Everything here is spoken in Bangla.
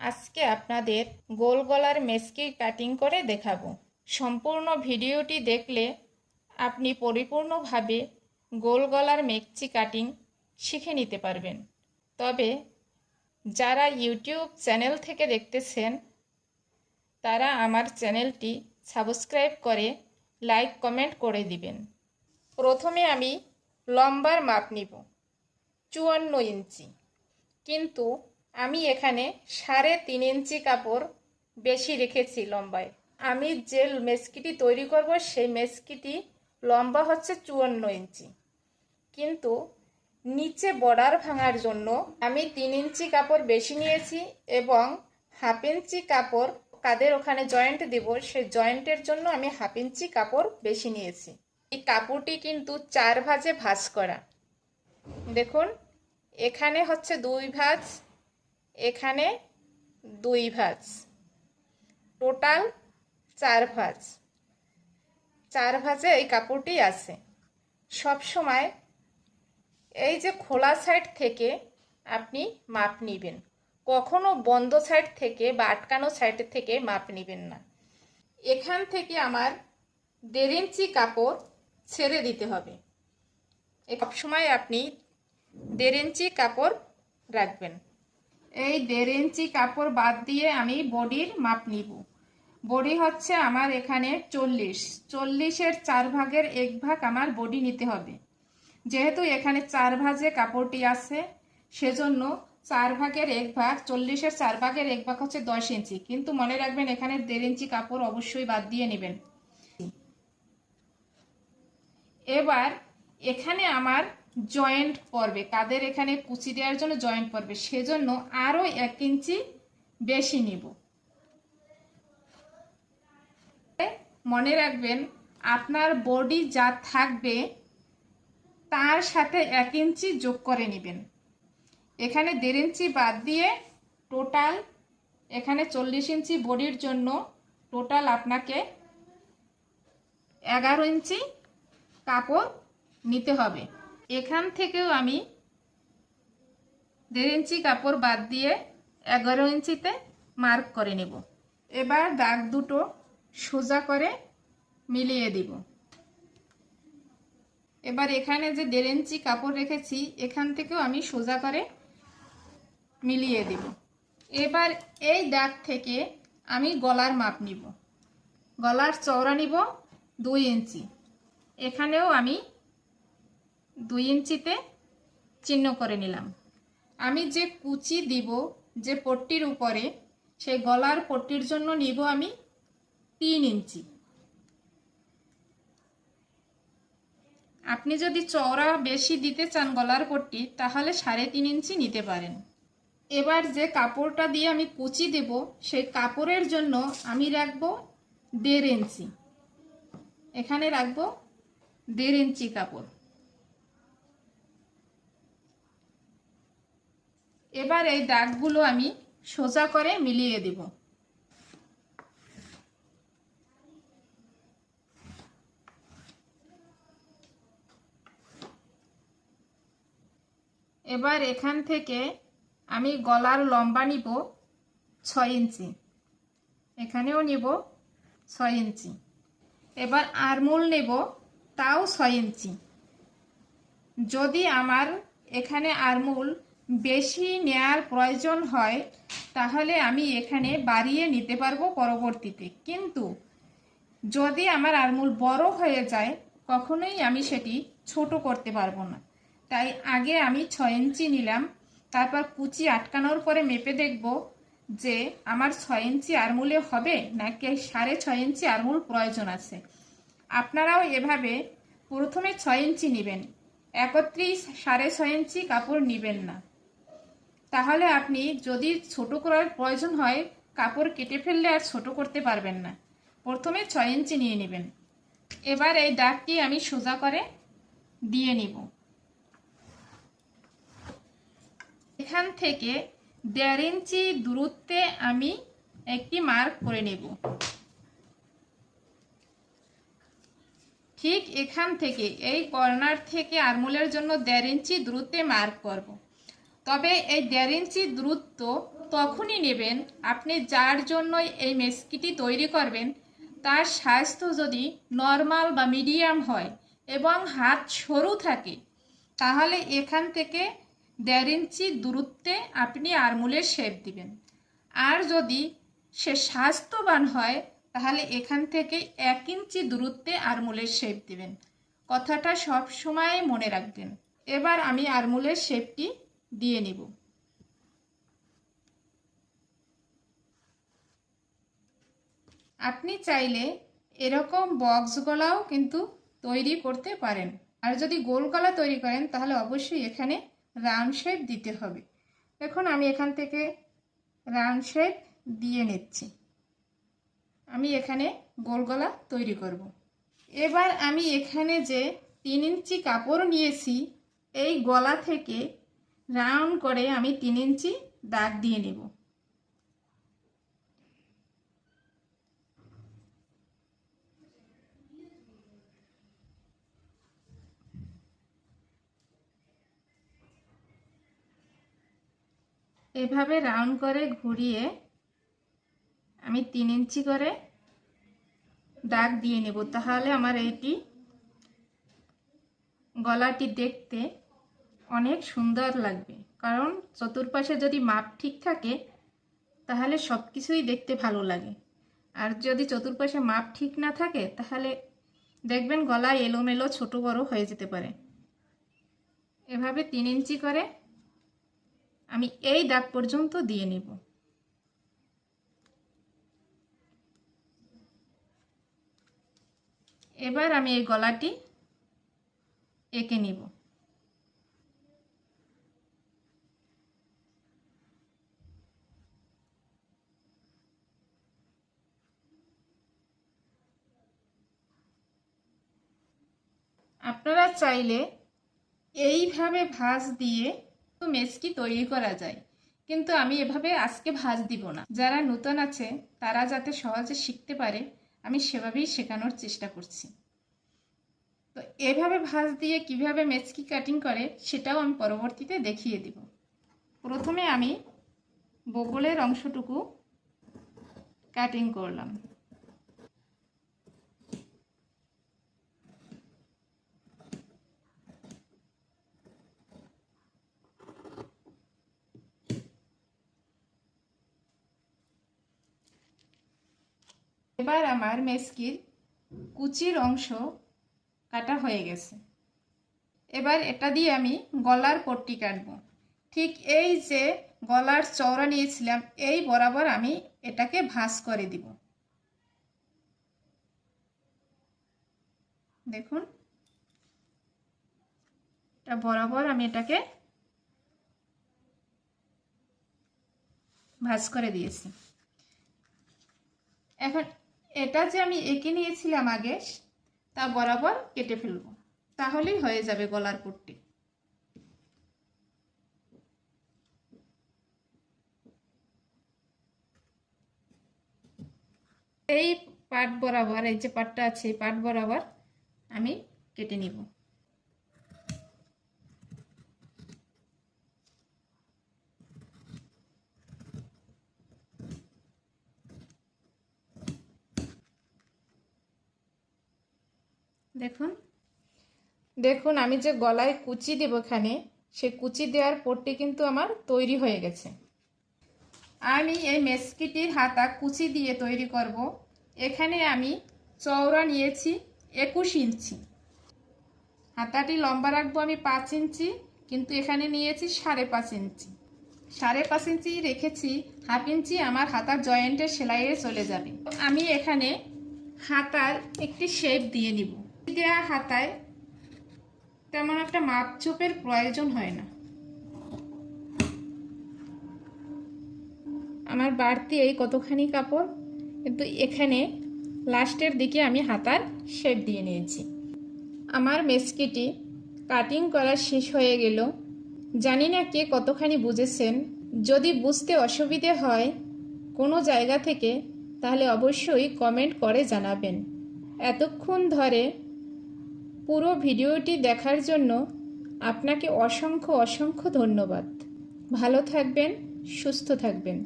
আজকে আপনাদের গোল গলার মেসকি কাটিং করে দেখাবো। সম্পূর্ণ ভিডিওটি দেখলে আপনি পরিপূর্ণভাবে গোল গলার মেকচি কাটিং শিখে নিতে পারবেন। তবে যারা ইউটিউব চ্যানেল থেকে দেখতেছেন, তারা আমার চ্যানেলটি সাবস্ক্রাইব করে লাইক, কমেন্ট করে দিবেন। প্রথমে আমি লম্বার মাপ নিব, চুয়ান্ন ইঞ্চি। কিন্তু আমি এখানে সাড়ে তিন ইঞ্চি কাপড় বেশি রেখেছি লম্বায়। আমি যে মেসকিটি তৈরি করব, সেই মেসকিটি লম্বা হচ্ছে চুয়ান্ন ইঞ্চি। কিন্তু নিচে বর্ডার ভাঙার জন্য আমি তিন ইঞ্চি কাপড় বেশি নিয়েছি এবং হাফ ইঞ্চি কাপড় কাদের ওখানে জয়েন্ট দেব, সেই জয়েন্টের জন্য আমি হাফ ইঞ্চি কাপড় বেশি নিয়েছি। এই কাপড়টি কিন্তু চার ভাজে ভাজ করা। দেখুন, এখানে হচ্ছে দুই ভাঁজ এখানে দুই ভাঁজ। টোটাল চার ভাঁজ। চার ভাঁজে এই কাপড়টি আছে। সব সময় এই যে খোলা সাইড থেকে আপনি মাপ নেবেন। কখনো বন্ধ সাইড থেকে বা আটকানো সাইড থেকে মাপ নেবেন না। এখান থেকে আমার দেড় ইঞ্চি কাপড় ছেড়ে দিতে হবে। সবসময় আপনি দেড় ইঞ্চি কাপড় রাখবেন। এই দেড় ইঞ্চি কাপড় বাদ দিয়ে আমি বডির মাপ নিব। বডি হচ্ছে আমার এখানে চল্লিশ। চল্লিশের চার ভাগের এক ভাগ আমার বডি নিতে হবে। যেহেতু এখানে চার ভাজে কাপড়টি আছে, সেজন্য চার ভাগের এক ভাগ, চল্লিশের চার ভাগের এক ভাগ হচ্ছে দশ ইঞ্চি। কিন্তু মনে রাখবেন, এখানে দেড় ইঞ্চি কাপড় অবশ্যই বাদ দিয়ে নেবেন। এবার এখানে আমার জয়েন্ট পড়বে। কাদের এখানে কুচি দেওয়ার জন্য জয়েন্ট পড়বে। সেজন্য আরও এক ইঞ্চি বেশি নিব। মনে রাখবেন, আপনার বডি যা থাকবে, তার সাথে এক ইঞ্চি যোগ করে নেবেন। এখানে দেড় ইঞ্চি বাদ দিয়ে টোটাল এখানে চল্লিশ ইঞ্চি বডির জন্য টোটাল আপনাকে এগারো ইঞ্চি কাপড় নিতে হবে। এখান থেকেও আমি দেড় ইঞ্চি কাপড় বাদ দিয়ে এগারো ইঞ্চিতে মার্ক করে নেব। এবার দাগ দুটো সোজা করে মিলিয়ে দিব। এবার এখানে যে দেড় ইঞ্চি কাপড় রেখেছি, এখান থেকেও আমি সোজা করে মিলিয়ে দিব। এবার এই দাগ থেকে আমি গলার মাপ নিব। গলার চওড়া নিব দুই ইঞ্চি। এখানেও আমি দুই ইঞ্চিতে চিহ্ন করে নিলাম। আমি যে কুচি দিব, যে পট্টির উপরে, সেই গলার পট্টির জন্য নিব আমি তিন ইঞ্চি। আপনি যদি চওড়া বেশি দিতে চান গলার পট্টি, তাহলে সাড়ে তিন ইঞ্চি নিতে পারেন। এবার যে কাপড়টা দিয়ে আমি কুচি দেব, সেই কাপড়ের জন্য আমি রাখব দেড় ইঞ্চি। এখানে রাখব দেড় ইঞ্চি কাপড়। এবার এই দাগগুলো আমি সোজা করে মিলিয়ে দেব। এবার এখান থেকে আমি গলার লম্বা নিব ছয় ইঞ্চি। এখানেও নিব ছয় ইঞ্চি। এবার আরমোল নেব তাও ছয় ইঞ্চি। যদি আমার এখানে আরমোল বেশি নেয়ার প্রয়োজন হয়, তাহলে আমি এখানে বাড়িয়ে নিতে পারব পরবর্তীতে। কিন্তু যদি আমার আরমুল বড় হয়ে যায়, কখনোই আমি সেটি ছোট করতে পারব না। তাই আগে আমি ছয় ইঞ্চি নিলাম, তারপর কুচি আটকানোর পরে মেপে দেখব যে আমার ছয় ইঞ্চি আরমুলে হবে নাকি সাড়ে ছয় ইঞ্চি আরমুল প্রয়োজন আছে। আপনারাও এভাবে প্রথমে ছয় ইঞ্চি নেবেন, একত্রিশ সাড়ে ছয় ইঞ্চি কাপড় নেবেন না। তাহলে আপনি যদি ছোট করার প্রয়োজন হয়, কাপড় কেটে ফেললে আর ছোট করতে পারবেন না। প্রথমে ছয় ইঞ্চি নিয়ে নেবেন। এবার এই দাগটি আমি সোজা করে দিয়ে নিব। এখান থেকে দেড় ইঞ্চি দূরত্বে আমি একটি মার্ক করে নেব। ঠিক এখান থেকে, এই কর্নার থেকে আরমোলের জন্য দেড় ইঞ্চি দূরত্বে মার্ক করব। তবে এই দেড় ইঞ্চি দূরত্ব তখনই নেবেন আপনি যার জন্য এই মেস্কিটি তৈরি করবেন, তার স্বাস্থ্য যদি নর্মাল বা মিডিয়াম হয় এবং হাত সরু থাকে, তাহলে এখান থেকে দেড় ইঞ্চি দূরত্বে আপনি আরমুলের শেপ দিবেন। আর যদি সে স্বাস্থ্যবান হয়, তাহলে এখান থেকে এক ইঞ্চি দূরত্বে আরমুলের শেপ দিবেন। কথাটা সব সময় মনে রাখবেন। এবার আমি আরমুলের শেপটি দিয়ে নিব। আপনি চাইলে এরকম বক্স গলাও কিন্তু তৈরি করতে পারেন। আর যদি গোল গলা তৈরি করেন, তাহলে অবশ্যই এখানে রাউন্ড শেপ দিতে হবে। দেখুন, আমি এখান থেকে রাউন্ড শেপ দিয়ে নিচ্ছি। আমি এখানে গোল গলা তৈরি করব। এবার আমি এখানে যে তিন ইঞ্চি কাপড় নিয়েছি, এই গলা থেকে রাউন্ড করে আমি তিন ইঞ্চি দাগ দিয়ে নেব। এভাবে রাউন্ড করে ঘুরিয়ে আমি তিন ইঞ্চি করে দাগ দিয়ে নেব। তাহলে আমার এইটি গলাটি দেখতে অনেক সুন্দর লাগবে। কারণ চতুর্পাশে যদি মাপ ঠিক থাকে, তাহলে সব কিছুই দেখতে ভালো লাগে। আর যদি চতুর্পাশে মাপ ঠিক না থাকে, তাহলে দেখবেন গলা এলোমেলো ছোট বড় হয়ে যেতে পারে। এভাবে তিন ইঞ্চি করে আমি এই দাগ পর্যন্ত দিয়ে নেব। এবার আমি এই গলাটি এঁকে নিব। আপনারা চাইলে এইভাবে ভাঁজ দিয়ে মেসকি তৈরি করা যায়। কিন্তু আমি এভাবে আজকে ভাঁজ দিব না। যারা নতুন আছে, তারা যাতে সহজে শিখতে পারে, আমি সেভাবেই শেখানোর চেষ্টা করছি। তো এভাবে ভাঁজ দিয়ে কীভাবে মেচকি কাটিং করে, সেটাও আমি পরবর্তীতে দেখিয়ে দিব। প্রথমে আমি বগলের অংশটুকু কাটিং করলাম। এবার আমার মেসকির কুচির অংশ কাটা হয়ে গেছে। এবার এটা দিয়ে আমি গলার পট্টি কাটবো। ঠিক এই যে গলার চওড়া নিয়েছিলাম, এই বরাবর আমি এটাকে ভাঁজ করে দিব। দেখুন, এটা বরাবর আমি এটাকে ভাঁজ করে দিয়েছি। এখন এটা যে আমি এঁকে নিয়েছিলাম আগে, তা বরাবর কেটে ফেলব। তাহলেই হয়ে যাবে গলার পুটটি। এই পাট বরাবর, এই যে পাটটা আছে, এই পাট বরাবর আমি কেটে নিব। দেখুন। দেখুন, আমি যে গলায় কুচি দেব এখানে, সে কুচি দেওয়ার পট্টি কিন্তু আমার তৈরি হয়ে গেছে। আমি এই মেসকিটির হাতা কুচি দিয়ে তৈরি করব। এখানে আমি চওড়া নিয়েছি একুশ ইঞ্চি। হাতাটি লম্বা রাখব আমি পাঁচ ইঞ্চি, কিন্তু এখানে নিয়েছি সাড়ে পাঁচ ইঞ্চি। সাড়ে পাঁচ ইঞ্চি রেখেছি, হাফ ইঞ্চি আমার হাতার জয়েন্টের সেলাইয়ে চলে যাবে। আমি এখানে হাতার একটি শেপ দিয়ে নিব। দেওয়া হাতায় তেমন একটা মাপচোপের প্রয়োজন হয় না। আমার বাড়তি এই কতখানি কাপড়, কিন্তু এখানে লাস্টের দিকে আমি হাতার শেপ দিয়ে নিয়েছি। আমার মেসকিটি কাটিং করা শেষ হয়ে গেল। জানি না কে কতখানি বুঝেছেন, যদি বুঝতে অসুবিধে হয় কোনো জায়গা থেকে, তাহলে অবশ্যই কমেন্ট করে জানাবেন। এতক্ষণ ধরে পুরো ভিডিওটি দেখার জন্য আপনাকে অসংখ্য অসংখ্য ধন্যবাদ। ভালো থাকবেন সুস্থ থাকবেন।